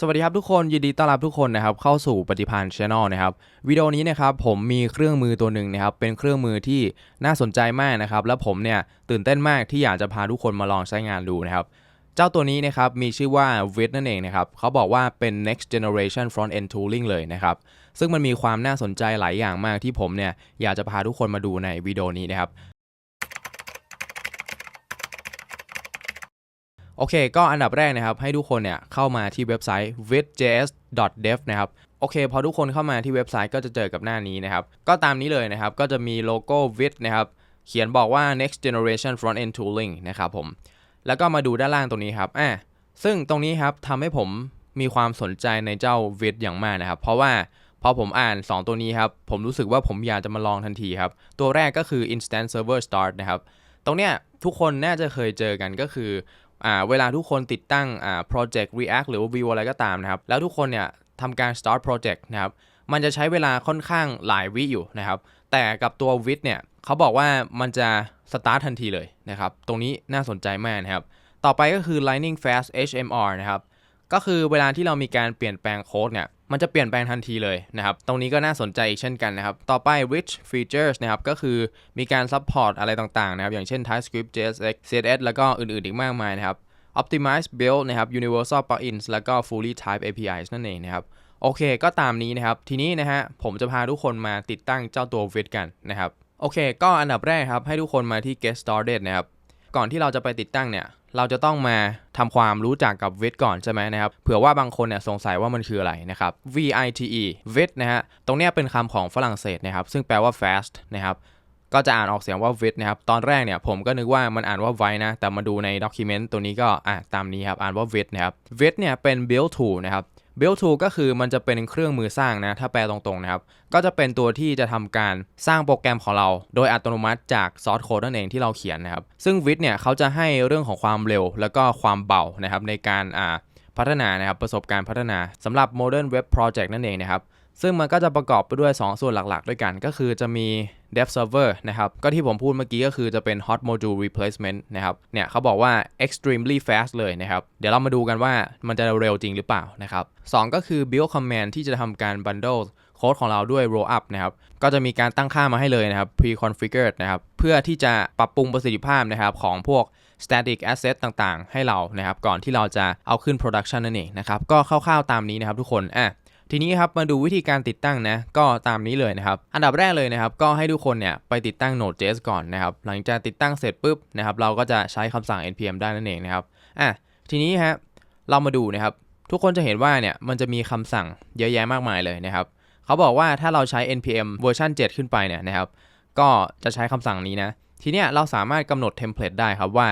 สวัสดีครับทุกคนยินดีต้อนรับทุกคนนะครับเข้าสู่ปฏิพันธ์ช n น e l นะครับวิดีโอนี้นะครับผมมีเครื่องมือตัวหนึ่งนะครับเป็นเครื่องมือที่น่าสนใจมากนะครับและผมเนี่ยตื่นเต้นมากที่อยากจะพาทุกคนมาลองใช้งานดูนะครับเจ้าตัวนี้นะครับมีชื่อว่า v i t นั่นเองนะครับเขาบอกว่าเป็น next generation front end tooling เลยนะครับซึ่งมันมีความน่าสนใจหลายอย่างมากที่ผมเนี่ยอยากจะพาทุกคนมาดูในวิดีโอนี้นะครับ โอเค ก็อันดับแรกนะครับ ให้ทุกคนเนี่ยเข้ามาที่เว็บไซต์ withjs.dev นะครับโอเค พอทุกคนเข้ามาที่เว็บไซต์ก็จะเจอกับหน้านี้นะครับ ก็ตามนี้เลยนะครับ ก็จะมีโลโก้ with นะครับ เขียนบอกว่า next generation front end tooling นะครับผม แล้วก็มาดูด้านล่างตรงนี้ครับอะซึ่งตรงนี้ครับทำให้ผมมีความสนใจในเจ้า with อย่างมากนะครับ เพราะว่าพอผมอ่าน 2 ตัวนี้ครับ ผมรู้สึกว่าผมอยากจะมาลองทันทีครับ ตัวแรกก็คือ instant server start นะครับ ตรงเนี้ยทุกคนน่าจะเคยเจอกันก็คือ อ่าเวลาทุกคนติดตั้งอ่า project react หรือว่า view อะไรก็ตามนะครับ แล้วทุกคนเนี่ยทำการ start project นะครับ มันจะใช้เวลาค่อนข้างหลายวิอยู่นะครับ แต่กับตัว with เนี่ยเขาบอกว่ามันจะ start ทันทีเลยนะครับ ตรงนี้น่าสนใจมากนะครับ ต่อไปก็คือ lightning fast HMR นะครับ ก็คือเวลาที่เรามีการเปลี่ยนแปลงโค้ดเนี่ยมันจะเปลี่ยนแปลงทันทีเลยนะครับ ตรงนี้ก็น่าสนใจอีกเช่นกันนะครับ ต่อไป rich features นะครับ ก็คือมีการ support อะไรต่างๆนะครับ อย่างเช่น TypeScript JSX CSS แล้วก็อื่นๆอีกมากมายนะครับ optimize build นะครับ universal plugins แล้วก็ fully type APIs นั่นเองนะครับ โอเค ก็ตามนี้นะครับ ทีนี้นะฮะ ผมจะพาทุกคนมาติดตั้งเจ้าตัว Vit กันนะครับ โอเค ก็อันดับแรกครับ ให้ทุกคนมาที่ get started นะครับ ก่อนที่เราจะไปติดตั้งเนี่ย เราจะต้องมาทำความรู้จักกับ Vit ก่อนใช่ไหมนะครับ เผื่อว่าบางคนเนี่ยสงสัยว่ามันคืออะไรนะครับ VITE Vit นะฮะ ตรงเนี้ยเป็นคำของฝรั่งเศสนะครับ ซึ่งแปลว่า fast นะครับ ก็จะอ่านออกเสียงว่า vit นะครับ ตอนแรกเนี่ยผมก็นึกว่ามันอ่านว่า vi นะ แต่มาดูในด็อกิเมนต์ตัวนี้ก็อะตามนี้ครับ อ่านว่า vit นะครับ vit เนี่ยเป็น build tool นะครับ build tool ก็คือมันจะเป็นเครื่องมือสร้างนะ ถ้าแปลตรงๆนะครับ ก็จะเป็นตัวที่จะทำการสร้างโปรแกรมของเรา โดยอัตโนมัติจากซอสโค้ดนั่นเองที่เราเขียนนะครับ ซึ่งวิทเนี่ยเขาจะให้เรื่องของความเร็ว แล้วก็ความเบานะครับในการอ่าพัฒนานะครับประสบการณ์พัฒนาสำหรับ modern web project นั่นเองนะครับ ซึ่งมันก็จะประกอบไปด้วย 2 ส่วนหลักๆ ด้วยกัน ก็คือจะมี dev server นะครับ ก็ที่ผมพูดเมื่อกี้ก็คือจะเป็น hot module replacement นะครับ เนี่ยเขาบอกว่า extremely fast เลยนะครับ เดี๋ยวเรามาดูกันว่ามันจะเร็วจริงหรือเปล่านะครับสองก็คือ build command ที่จะทำการ bundle โค้ดของเราด้วย roll up นะครับ ก็จะมีการตั้งค่ามาให้เลยนะครับ pre configured นะครับ เพื่อที่จะปรับปรุงประสิทธิภาพนะครับของพวก static asset ต่างๆ ให้เรานะครับ ก่อนที่เราจะเอาขึ้น production นั่นเองนะครับ ก็คร่าวๆตามนี้นะครับทุกคน อะ ทีนี้ครับมาดูวิธีการติดตั้งนะก็ตามนี้เลยนะครับอันดับแรกเลยนะครับก็ให้ทุกคนเนี่ยไปติดตั้ง Node.js ก่อนนะครับหลังจากติดตั้งเสร็จปุ๊บนะครับเราก็จะใช้คำสั่ง npm ได้นั่นเองนะครับอะทีนี้ฮะเรามาดูนะครับทุกคนจะเห็นว่าเนี่ยมันจะมีคำสั่งเยอะแยะมากมายเลยนะครับเขาบอกว่าถ้าเราใช้ npm เวอร์ชัน7 ขึ้นไปเนี่ยนะครับก็จะใช้คำสั่งนี้นะทีเนี้ยเราสามารถกำหนดเทมเพลตได้ครับว่า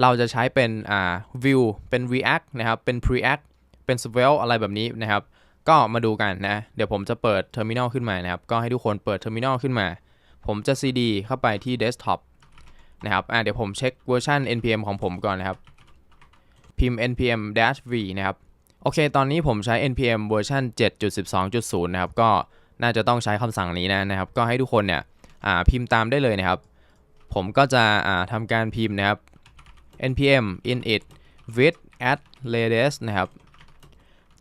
เราจะใช้เป็นอ่า view เป็น react นะครับเป็น preact เป็น svelte อะไรแบบนี้นะครับ ก็มาดูกันนะ เดี๋ยวผมจะเปิด terminal ขึ้นมานะครับ ก็ให้ทุกคนเปิด terminal ขึ้นมา ผมจะ cd เข้าไปที่ desktop นะครับอ่าเดี๋ยวผมเช็คเวอร์ชัน npm ของผมก่อนนะครับ พิมพ์ npm v นะครับ โอเค ตอนนี้ผมใช้ npm เวอร์ชัน7.12.0 นะครับ ก็น่าจะต้องใช้คำสั่งนี้นะนะครับ ก็ให้ทุกคนเนี่ยอ่าพิมพ์ตามได้เลยนะครับ ผมก็จะอ่าทำการพิมพ์นะครับ npm init with add latest นะครับ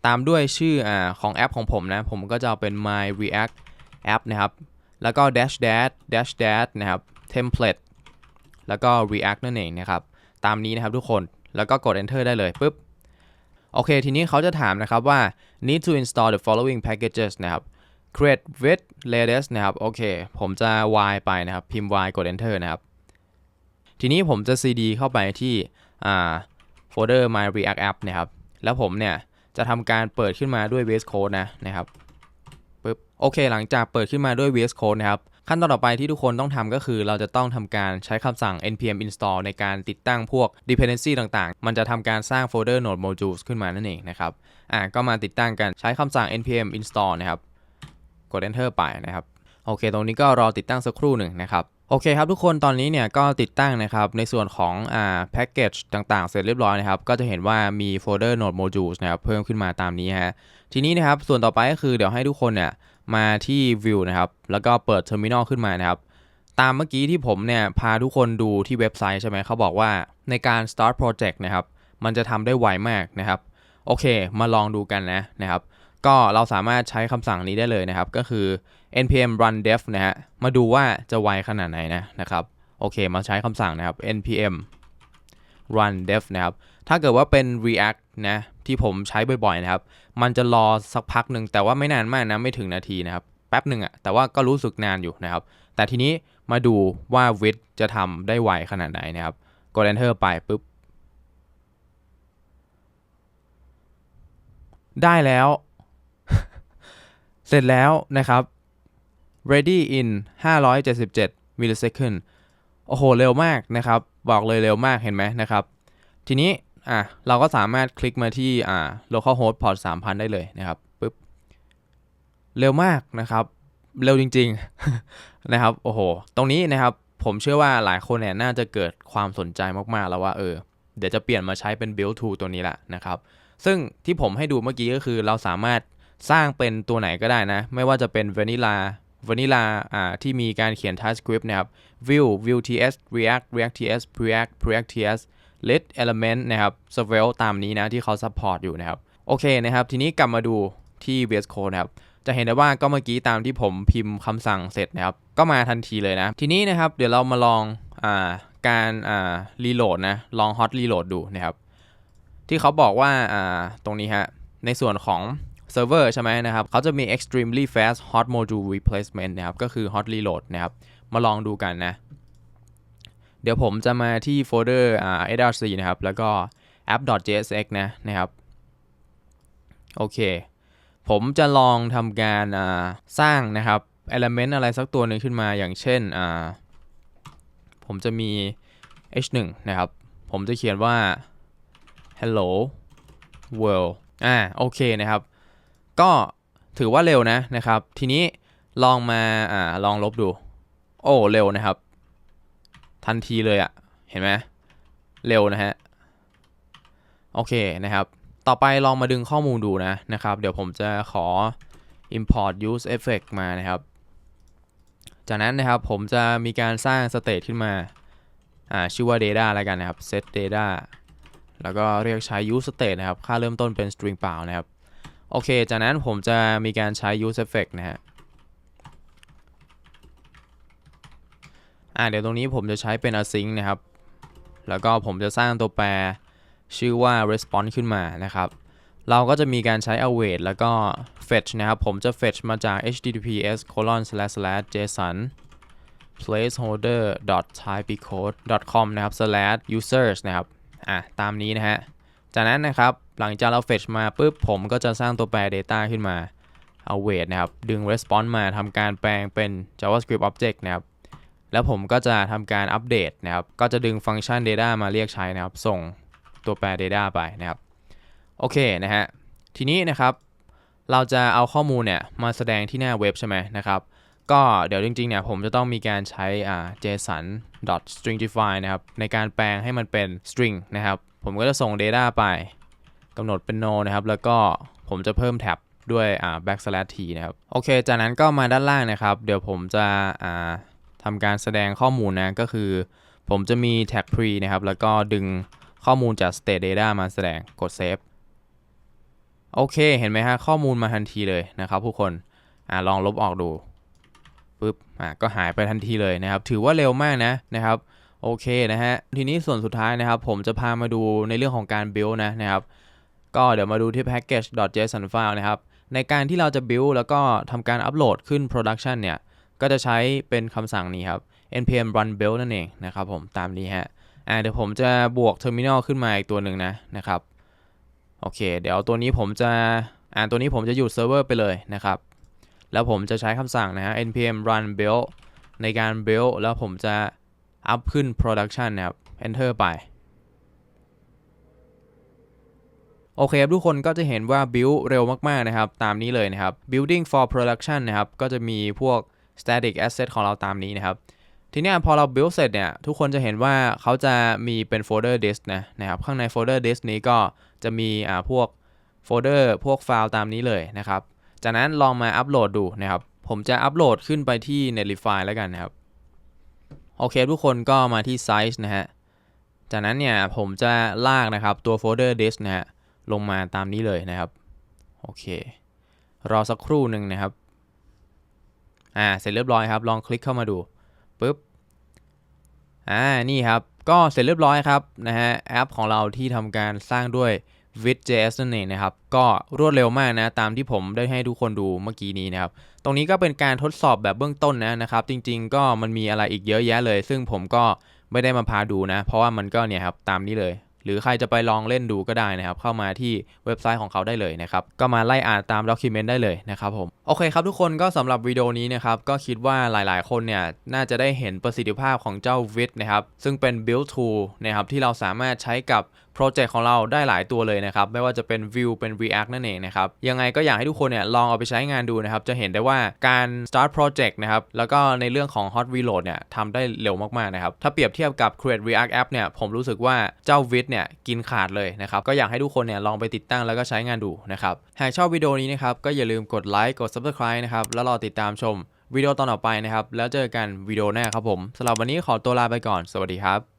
ตามด้วยชื่ออของแอปของผมนะ ผมก็จะเอาเป็น my react app นะครับ แล้วก็ dash dash dash dash นะครับ template แล้วก็ react นั่นเองนะครับ ตามนี้นะครับทุกคน แล้วก็กด enter ได้เลยปุ๊บ โอเค ทีนี้เขาจะถามนะครับว่า need to install the following packages นะครับ create with latest นะครับ โอเค ผมจะ y ไปนะครับ พิมพ์ y กด enter นะครับ ทีนี้ผมจะ cd เข้าไปที่อ่าโฟลเดอร์ my react app นะครับ แล้วผมเนี่ย จะทำการเปิดขึ้นมาด้วย VS Code นะนะครับปึ๊บโอเค หลังจากเปิดขึ้นมาด้วย VS Code นะครับขั้นตอนต่อไปที่ทุกคนต้องทำก็คือเราจะต้องทำการใช้คำสั่ง npm install ในการติดตั้งพวก dependency ต่างๆ มันจะทำการสร้างโฟลเดอร์ node modules ขึ้นมานั่นเองนะครับอ่าก็มาติดตั้งกันใช้คำสั่ง npm install นะครับกด enter ไปนะครับโอเค ตรงนี้ก็รอติดตั้งสักครู่หนึ่งนะครับ โอเคครับทุกคนตอนนี้เนี่ยก็ติดตั้งนะครับในส่วนของอ่าแพ็กเกจต่างๆ เสร็จเรียบร้อยนะครับก็จะเห็นว่ามีโฟลเดอร์ node modules นะครับเพิ่มขึ้นมาตามนี้ฮะทีนี้นะครับส่วนต่อไปก็คือเดี๋ยวให้ทุกคนเนี่ยมาที่ view นะครับแล้วก็เปิด terminal ขึ้นมานะครับตามเมื่อกี้ที่ผมเนี่ยพาทุกคนดูที่เว็บไซต์ใช่ไหมเขาบอกว่าในการ start project นะครับมันจะทำได้ไวมากนะครับโอเค มาลองดูกันนะนะครับ ก็เราสามารถใช้คำสั่งนี้ได้เลยนะครับ ก็คือ npm run dev นะฮะ มาดูว่าจะไวขนาดไหนนะนะครับ โอเค มาใช้คำสั่งนะครับ npm run dev นะครับ ถ้าเกิดว่าเป็น react นะ ที่ผมใช้บ่อยๆนะครับ มันจะรอสักพักหนึ่ง แต่ว่าไม่นานมากนะ ไม่ถึงนาทีนะครับ แป๊บหนึ่งอะแต่ว่าก็รู้สึกนานอยู่นะครับ แต่ทีนี้มาดูว่า with จะทำได้ไวขนาดไหนนะครับ กด enter ไปปุ๊บ ได้แล้ว เสร็จแล้วนะครับ ready in 577 millisecond โอ้โห เร็วมากนะครับ บอกเลยเร็วมากเห็นไหมนะครับ ทีนี้อะเราก็สามารถคลิกมาที่อ่า localhost port 3000 ได้เลยนะครับปึ๊บเร็วมากนะครับ เร็วจริง ๆ นะครับ โอ้โห ตรงนี้นะครับ ผมเชื่อว่าหลายคนเนี่ยน่าจะเกิดความสนใจมากๆแล้วว่าเออ เดี๋ยวจะเปลี่ยนมาใช้เป็น build tool ตัวนี้แหละนะครับ ซึ่งที่ผมให้ดูเมื่อกี้ก็คือเราสามารถ สร้างเป็นตัวไหนก็ได้นะ ไม่ว่าจะเป็น vanilla vanilla อ่าที่มีการเขียน TypeScript นะครับ Vue Vue.ts React React.ts Preact Preact.ts Lit Element นะครับ s v e l ตามนี้นะที่เขา support อยู่นะครับ โอเคนะครับ ทีนี้กลับมาดูที่ VS Code นะครับจะเห็นได้ว่าก็เมื่อกี้ตามที่ผมพิมพ์คำสั่งเสร็จนะครับ ก็มาทันทีเลยนะ ทีนี้นะครับเดี๋ยวเรามาลองอาการอ่ารีโหลดนะ ลอง hot reload ดูนะครับ ที่เขาบอกว่าอ่าตรงนี้ฮะในส่วนของ เซิร์ฟเวอร์ใช่ไหมนะครับเขาจะมี extremely fast hot module replacement นะครับ ก็คือ hot reload นะครับ มาลองดูกันนะ เดี๋ยวผมจะมาที่โฟลเดอร์อ่า src นะครับ แล้วก็ app.jsx นะนะครับ โอเค ผมจะลองทำการอ่าสร้างนะครับ element อะไรสักตัวหนึ่งขึ้นมาอย่างเช่นอ่าผมจะมี h1 นะครับ ผมจะเขียนว่า hello world อ่าโอเคนะครับ ก็ถือว่าเร็วนะนะครับ ทีนี้ลองมาอ่าลองลบดู โอ้เร็วนะครับ ทันทีเลยอะ่ะ เห็นไหมเร็วนะฮะ โอเคนะครับ ต่อไปลองมาดึงข้อมูลดูนะนะครับ เดี๋ยวผมจะขอ import use effect มานะครับ จากนั้นนะครับผมจะมีการสร้าง state ขึ้นมาอ่าชื่อว่า data แล้วกันนะครับ set data แล้วก็เรียกใช้ use state นะครับ ค่าเริ่มต้นเป็น string เปล่านะครับ โอเค จากนั้นผมจะมีการใช้ use effect นะฮะอ่าเดี๋ยวตรงนี้ผมจะใช้เป็น async นะครับ แล้วก็ผมจะสร้างตัวแปรชื่อว่า response ขึ้นมานะครับ เราก็จะมีการใช้ await แล้วก็ fetch นะครับ ผมจะ fetch มาจาก https colon slash slash json placeholder typecode com นะครับ slash users นะครับ อะ ตามนี้นะฮะ จากนั้นนะครับหลังจากเรา fetch มาปุ๊บผมก็จะสร้างตัวแปร data ขึ้นมา await นะครับ ดึง response มาทำการแปลงเป็น javascript object นะครับ แล้วผมก็จะทำการอัปเดตนะครับ ก็จะดึงฟังก์ชัน data มาเรียกใช้นะครับ ส่งตัวแปร data ไปนะครับ โอเคนะฮะ ทีนี้นะครับ เราจะเอาข้อมูลเนี่ยมาแสดงที่หน้าเว็บใช่ไหมนะครับ ก็เดี๋ยวจริงๆเนี่ยผมจะต้องมีการใช้อ่า json stringify นะครับ ในการแปลงให้มันเป็น string นะครับ ผมก็จะส่ง data ไปกำหนดเป็น no นะครับ แล้วก็ผมจะเพิ่มแท็บด้วยอ่า backslash t นะครับ โอเค จากนั้นก็มาด้านล่างนะครับ เดี๋ยวผมจะอ่าทำการแสดงข้อมูลนะ ก็คือ ผมจะมี tag pre นะครับ แล้วก็ดึงข้อมูลจาก state data มาแสดงกด save โอเค เห็นไหมฮะ ข้อมูลมาทันทีเลยนะครับผู้คนอ่าลองลบออกดูปุ๊บอ่าก็หายไปทันทีเลยนะครับ ถือว่าเร็วมากนะนะครับ โอเคนะฮะ ทีนี้ส่วนสุดท้ายนะครับ ผมจะพามาดูในเรื่องของการ build นะนะครับ ก็เดี๋ยวมาดูที่ package.json file นะครับ ในการที่เราจะ build แล้วก็ทำการอัปโหลดขึ้น production เนี่ย ก็จะใช้เป็นคำสั่งนี้ครับ npm run build นั่นเองนะครับผมตามนี้ฮะ อ่าเดี๋ยวผมจะบวก terminal ขึ้นมาอีกตัวหนึ่งนะนะครับ โอเค เดี๋ยวตัวนี้ผมจะ อ่าตัวนี้ผมจะหยุดเซิร์ฟเวอร์ไปเลยนะครับ แล้วผมจะใช้คำสั่งนะฮะ npm run build ในการ build แล้วผมจะ อัพขึ้น production นะครับ enter ไป โอเคครับทุกคนก็จะเห็นว่า build เร็วมากๆนะครับ ตามนี้เลยนะครับ building for production นะครับ ก็จะมีพวก static asset ของเราตามนี้นะครับ ทีนี้พอเรา build เสร็จเนี่ย ทุกคนจะเห็นว่าเขาจะมีเป็นโฟลเดอร์ disk นะนะครับ ข้างในโฟลเดอร์ disk นี้ก็จะมีอ่าพวกโฟลเดอร์พวกไฟล์ตามนี้เลยนะครับ จากนั้นลองมาอัปโหลดดูนะครับ ผมจะอัปโหลดขึ้นไปที่ Netlify แล้วกันนะครับ โอเคทุกคนก็มาที่ size นะฮะ จากนั้นเนี่ยผมจะลากนะครับตัวโฟลเดอร์ disk นะฮะลงมาตามนี้เลยนะครับ โอเค รอสักครู่หนึ่งนะครับ อ่า เสร็จเรียบร้อยครับ ลองคลิกเข้ามาดูปุ๊บ อ่า นี่ครับ ก็เสร็จเรียบร้อยครับนะฮะ แอปของเราที่ทำการสร้างด้วย Vue.js นั่นเองนะครับ ก็รวดเร็วมากนะ ตามที่ผมได้ให้ทุกคนดูเมื่อกี้นี้นะครับ ตรงนี้ก็เป็นการทดสอบแบบเบื้องต้นนะนะครับ จริงๆ ก็มันมีอะไรอีกเยอะแยะเลย ซึ่งผมก็ไม่ได้มาพาดูนะ เพราะว่ามันก็เนี่ยครับตามนี้เลย หรือใครจะไปลองเล่นดูก็ได้นะครับ เข้ามาที่เว็บไซต์ของเขาได้เลยนะครับ ก็มาไล่อ่านตามด็อกิเมนต์ได้เลยนะครับผม โอเคครับทุกคนก็สำหรับวิดีโอนี้นะครับก็คิดว่าหลายๆ คนเนี่ยน่าจะได้เห็นประสิทธิภาพของเจ้า Vit นะครับซึ่งเป็น build tool นะครับที่เราสามารถใช้กับโปรเจกต์ของเราได้หลายตัวเลยนะครับไม่ว่าจะเป็น Vue เป็น React นั่นเองนะครับยังไงก็อยากให้ทุกคนเนี่ยลองเอาไปใช้งานดูนะครับจะเห็นได้ว่าการ start project นะครับแล้วก็ในเรื่องของ hot reload เนี่ยทำได้เร็วมากๆนะครับถ้าเปรียบเทียบกับ create React app เนี่ยผมรู้สึกว่าเจ้า Vit เนี่ยกินขาดเลยนะครับก็อยากให้ทุกคนเนี่ยลองไปติดตั้งแล้วก็ใช้งานดูนะครับหากชอบวิดีโอนี้นะครับก็อย่าลืมกดไลค์กด subscribe นะครับ แล้วรอติดตามชมวิดีโอตอนต่อไปนะครับ แล้วเจอกันวิดีโอหน้าครับผมสำหรับวันนี้ขอตัวลาไปก่อน สวัสดีครับ